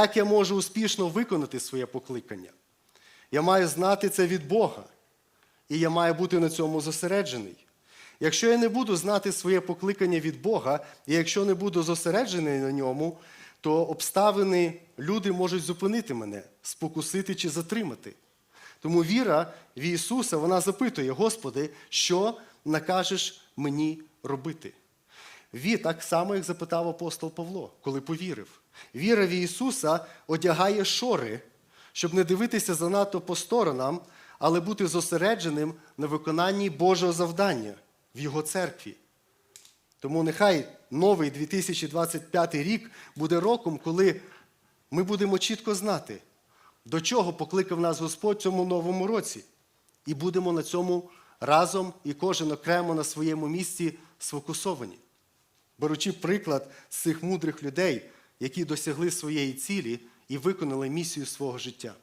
Як я можу успішно виконати своє покликання? Я маю знати це від Бога, і я маю бути на цьому зосереджений. Якщо я не буду знати своє покликання від Бога, і якщо не буду зосереджений на ньому, то обставини, люди можуть зупинити мене, спокусити чи затримати. Тому віра в Ісуса, вона запитує, Господи, що накажеш мені робити? Ві, так само, як запитав апостол Павло, коли повірив. Віра в Ісуса одягає шори, щоб не дивитися занадто по сторонам, але бути зосередженим на виконанні Божого завдання в Його церкві. Тому нехай новий 2025 рік буде роком, коли ми будемо чітко знати, до чого покликав нас Господь цьому новому році. І будемо на цьому разом і кожен окремо на своєму місці сфокусовані. Беручи приклад з цих мудрих людей, які досягли своєї цілі і виконали місію свого життя.